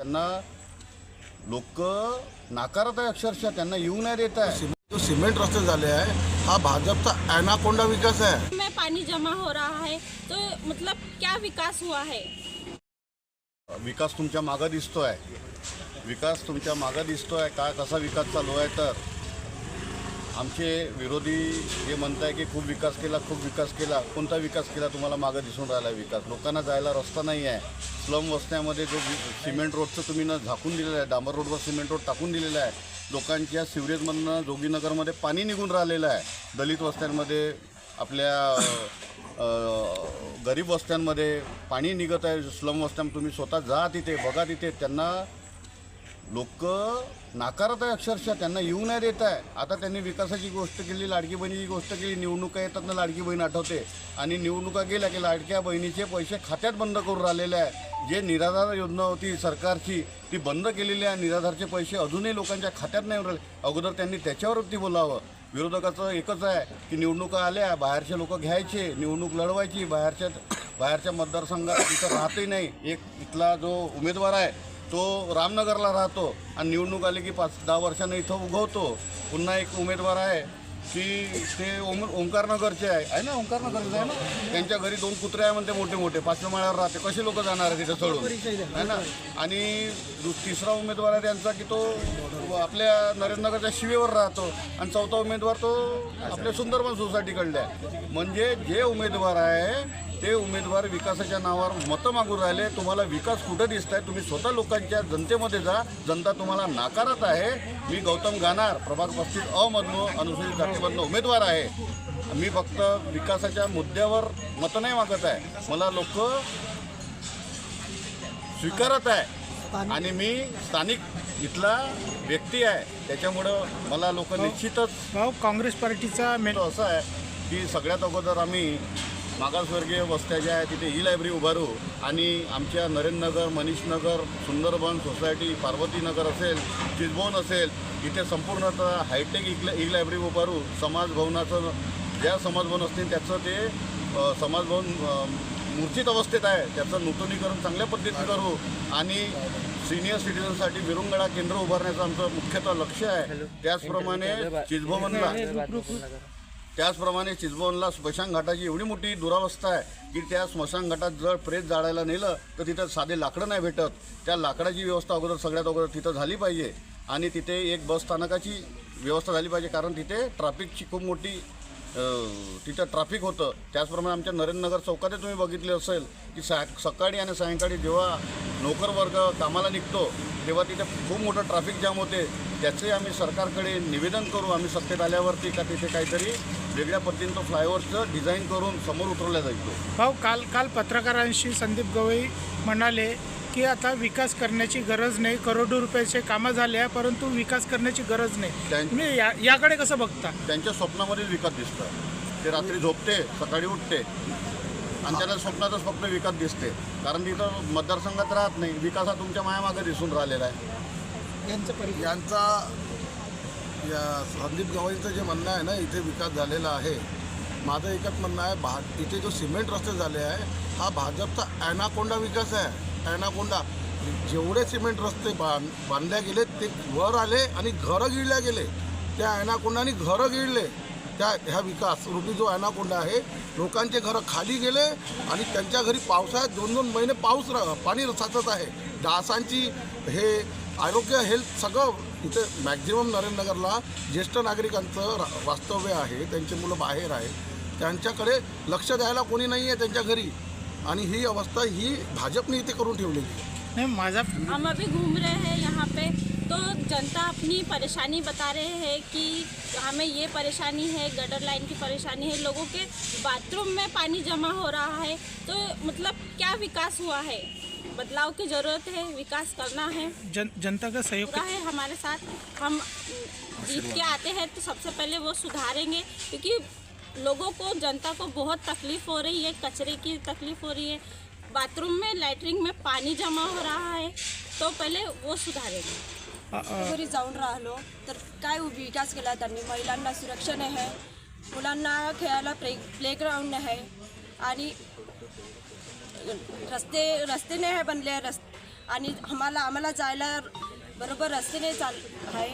त्यांना लोक नाकारत आहे अक्षरशः त्यांना येऊ नाही देत आहे. जो सिमेंट रस्ते झाले आहे हा भाजपचा ॲनाकोंडा विकास आहे. में पानी जमा हो रहा है तो मतलब क्या विकास हुआ है? विकास तुमच्या मागं दिसतोय. विकास तुमच्या मागं दिसतोय. काय कसा विकास चालू आहे तर? आमचे विरोधी हे म्हणत आहे की खूप विकास केला खूप विकास केला कोणता विकास केला तुम्हाला मागं दिसून राहिला विकास? लोकांना जायला रस्ता नाही आहे. स्लम वस्त्यामध्ये जो सिमेंट रोडचं तुम्ही न झाकून दिलेलं आहे डांबर रोडवर सिमेंट रोड टाकून दिलेला आहे लोकांच्या सिवरेजमधनं जोगीनगरमध्ये पाणी निघून राहिलेलं आहे. दलित वस्त्यांमध्ये आपल्या गरीब वस्त्यांमध्ये पाणी निघत आहे. स्लम वस्त्यांमध्ये तुम्ही स्वतः जा तिथे बघा तिथे त्यांना लोक नाकारत आहे अक्षरशः. त्यांना येऊ नाही देत आहे. आता त्यांनी विकासाची गोष्ट केली लाडकी बहिणीची गोष्ट केली निवडणुका येतात ना लाडकी बहीण आठवते. आणि निवडणुका गेल्या की लाडक्या बहिणीचे पैसे खात्यात बंद करून राहिलेले आहे. जे निराधार योजना होती सरकारची ती बंद केलेली आहे. निराधारचे पैसे अजूनही लोकांच्या खात्यात नाही राहिले. अगोदर त्यांनी त्याच्यावरती बोलावं. विरोधकाचं एकच आहे की निवडणुका आल्या बाहेरचे लोक घ्यायचे निवडणूक लढवायची. बाहेरच्या बाहेरच्या मतदारसंघात तिथं राहतही नाही. एक इथला जो उमेदवार आहे तो रामनगरला राहतो आणि निवडणूक आली की पाच दहा वर्षानं इथं उगवतो. पुन्हा एक उमेदवार आहे की ते ओम ओंकारनगरचे आहे. आहे ना? ओंकारनगरचे आहे ना? त्यांच्या घरी दोन कुत्रे आहे म्हणते मोठे मोठे. पाचव्या माळ्यावर राहते. कसे लोक जाणार आहे तिथं चढून? आहे ना? आणि दु- तिसरा उमेदवार आहे त्यांचा की तो आपल्या नरेंद्रनगरच्या शिवेवर राहतो. आणि चौथा उमेदवार तो आपल्या सुंदरबन सोसायटीकडला आहे. म्हणजे जे उमेदवार आहे ते उमेदवार विकासाच्या नावावर मतं मागून राहिले. तुम्हाला विकास कुठं दिसत आहे तुम्ही स्वतः लोकांच्या जनतेमध्ये जा. जनता तुम्हाला नाकारत आहे. मी गौतम गानार प्रभाग पस्तीस अ मधनं अनुसूचित जातीमधनं उमेदवार आहे. मी फक्त विकासाच्या मुद्द्यावर मतं नाही मागत आहे. मला लोक स्वीकारत आहे. आणि मी स्थानिक इथला व्यक्ती आहे. त्याच्यामुळं मला लोक निश्चितच काँग्रेस पार्टीचा मेन असं आहे की सगळ्यात अगोदर आम्ही मागासवर्गीय वस्त्या ज्या आहे तिथे ई लायब्ररी उभारू आणि आमच्या नरेंद्रनगर मनीषनगर सुंदरबन सोसायटी पार्वतीनगर असेल चिजभवन असेल इथे संपूर्णतः हायटेक ई ई लायब्ररी उभारू. समाजभवनाचं ज्या समाजभवन असतील त्याचं ते समाजभवन मूर्छित अवस्थेत आहे. त्याचं नूतनीकरण चांगल्या पद्धतीने करू आणि सिनियर सिटीजनसाठी विरुंगडा केंद्र उभारण्याचं आमचं मुख्यतः लक्ष आहे. त्याचप्रमाणे चिजभवनला त्याचप्रमाणे चिजबोनला स्मशान घाटाची एवढी मोठी दुरावस्था आहे की त्या स्मशान घाटात जर प्रेत जाळायला नेलं तर तिथं साधे लाकडं नाही भेटत. त्या लाकडाची व्यवस्था अगोदर सगळ्यात अगोदर तिथं झाली पाहिजे. आणि तिथे एक बस स्थानकाची व्यवस्था झाली पाहिजे कारण तिथे ट्रॅफिकची खूप मोठी तिथं ट्रॅफिक होतं. त्याचप्रमाणे आमच्या नरेंद्रनगर चौकात तुम्ही बघितले असेल की सा सकाळी आणि सायंकाळी जेव्हा नोकर वर्ग कामाला निघतो तेव्हा तिथे खूप मोठं ट्रॅफिक जाम होते. त्याचे आम्ही सरकारकडे निवेदन करू आम्ही सत्तेत आल्यावरती का तिथे काहीतरी वेगळ्या पद्धतीनं तो फ्लायओव्हरचं डिझाईन करून समोर उतरवल्या जाईल भाऊ काल काल पत्रकारांशी संदीप गवई म्हणाले की आता विकास करण्याची गरज नाही करोडो रुपयाचे कामं झाले आहे परंतु विकास करण्याची गरज नाही. त्यां- तुम्ही या याकडे कसं बघता? त्यांच्या स्वप्नामध्येच विकास दिसतं ते रात्री झोपते सकाळी उठते. आणि त्याला स्वप्नातच फक्त विकास दिसते. कारण तिथं मतदारसंघात राहत नाही. विकास हा तुमच्या मायामागे दिसून राहिलेला आहे. यांचा या संदीप गवईचं जे म्हणणं आहे ना इथे विकास झालेला आहे. माझं एकच म्हणणं आहे भा इथे जो सिमेंट रस्ते झाले आहे हा भाजपचा ॲनाकोंडा विकास आहे. ॲनाकोंडा जेवढे सिमेंट रस्ते बांध बांधल्या गेले ते वर आले आणि घरं गिळल्या गेले. त्या ॲनाकोंडाने घरं गिळले. त्या ह्या विकास रूपी जो ॲनाकोंडा आहे लोकांचे घरं खाली गेले आणि त्यांच्या घरी पावसाळ्यात दोन दोन महिने पाऊस रा पाणी साचत आहे. डासांची हे आरोग्य हेल्थ सगळं इथे मॅक्झिमम नरेंद्रनगरला ज्येष्ठ नागरिकांचं रा- वास्तव्य आहे. त्यांची मुलं बाहेर आहे त्यांच्याकडे लक्ष द्यायला कोणी नाही आहे त्यांच्या घरी. आणि ही अवस्था ही भाजपने इथे करून ठेवलेली आहे. नाही माझा हम अभी घूम रहे हैं यहाँ पे। तो जनता अपनी परेशानी बता रहे हैं कि हमें ये परेशानी है गटर लाइन की परेशानी है। लोगों के बाथरूम में पानी जमा हो रहा है। तो मतलब क्या विकास हुआ है? बदलाव की ज़रूरत है विकास करना है। जन जनता का सहयोग पूरा है हमारे साथ। हम जीत के आते हैं तो सबसे पहले वो सुधारेंगे क्योंकि लोगों को जनता को बहुत तकलीफ़ हो रही है कचरे की तकलीफ़ हो रही है। बाथरूम में लैट्रिन में पानी जमा हो रहा है तो पहले वो सुधारेंगे। घरी जाऊन राहिलो तर काय विकास केला त्यांनी? महिलांना सुरक्षा नाही आहे मुलांना खेळायला प्ले प्लेग्राऊंड आहे. आणि रस्ते रस्ते नाही आहे बनले रस् आणि आम्हाला आम्हाला जायला बरोबर रस्ते नाही चाल आहे.